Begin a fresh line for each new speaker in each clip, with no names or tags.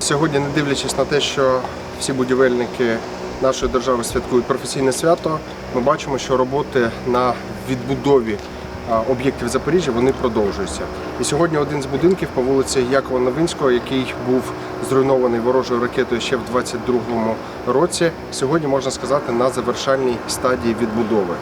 Сьогодні, не дивлячись на те, що всі будівельники нашої держави святкують професійне свято, ми бачимо, що роботи на відбудові об'єктів Запоріжжя вони продовжуються. І сьогодні один з будинків по вулиці Якова Новинського, який був зруйнований ворожою ракетою ще в 22-му році, сьогодні можна сказати на завершальній стадії відбудови.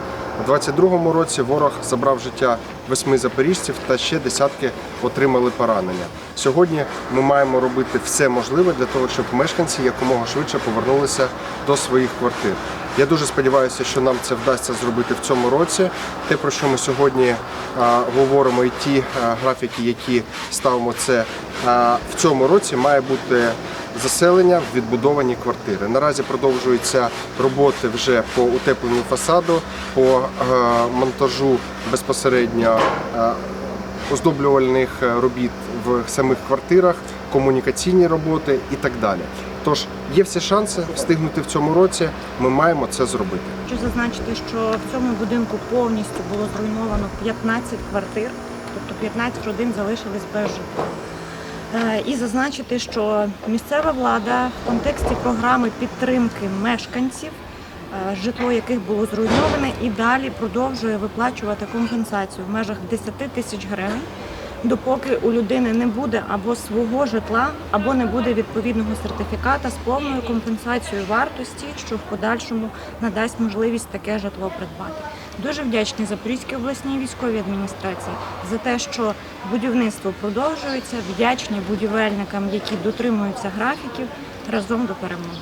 У 22-му році ворог забрав життя восьми запоріжців та ще десятки отримали поранення. Сьогодні ми маємо робити все можливе для того, щоб мешканці якомога швидше повернулися до своїх квартир. Я дуже сподіваюся, що нам це вдасться зробити в цьому році. Те, про що ми сьогодні а, говоримо, і ті а, графіки, які ставимо, це а, в цьому році має бути заселення відбудовані квартири. Наразі продовжуються роботи вже по утепленню фасаду, по е, монтажу безпосередньо е, оздоблювальних е, робіт в самих квартирах, комунікаційні роботи і так далі. Тож є всі шанси встигнути в цьому році. Ми маємо це зробити.
Хочу зазначити, що в цьому будинку повністю було зруйновано 15 квартир, тобто 15 родин залишились без житла. Е, І зазначити, що місцева влада в контексті програми підтримки мешканців, е, житло яких було зруйноване, і далі продовжує виплачувати компенсацію в межах 10 тисяч гривень, допоки у людини не буде або свого житла, або не буде відповідного сертифіката з повною компенсацією вартості, що в подальшому надасть можливість таке житло придбати. Дуже вдячні Запорізькій обласній військовій адміністрації за те, що будівництво продовжується. Вдячні будівельникам, які дотримуються графіків разом до перемоги.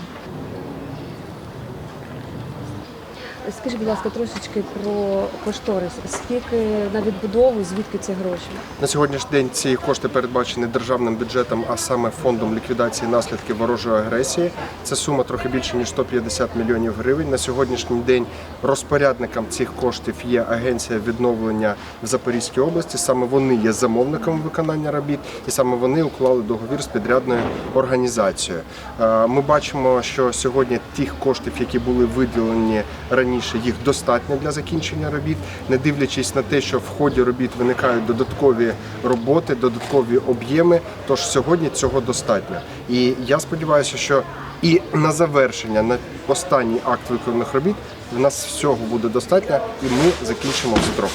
Скажіть, будь ласка, трошечки про кошторис. Скільки на відбудову, звідки ці гроші?
На сьогоднішній день ці кошти передбачені державним бюджетом, а саме фондом ліквідації наслідків ворожої агресії. Це сума трохи більше ніж 150 мільйонів гривень. На сьогоднішній день розпорядником цих коштів є агенція відновлення в Запорізькій області. Саме вони є замовником виконання робіт, і саме вони уклали договір з підрядною організацією. Е, Ми бачимо, що сьогодні тих коштів, які були виділені раніше, їх достатньо для закінчення робіт, не дивлячись на те, що в ході робіт виникають додаткові роботи, додаткові об'єми. Тож сьогодні цього достатньо. І я сподіваюся, що і на завершення, на останній акт виконаних робіт, в нас всього буде достатньо, і ми закінчимо строк.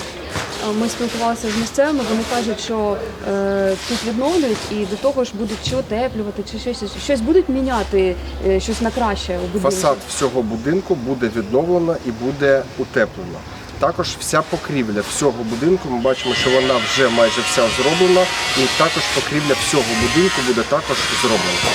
Ми спілкувалися з місцевими. Вони кажуть, що е, тут відновлюють і до того ж будуть чи отеплювати, чи щось щось будуть міняти, е, щось на краще у.
Фасад всього будинку буде відновлено і буде утеплено. Також вся покрівля всього будинку. Ми бачимо, що вона вже майже вся зроблена, і також покрівля всього будинку буде також зроблена.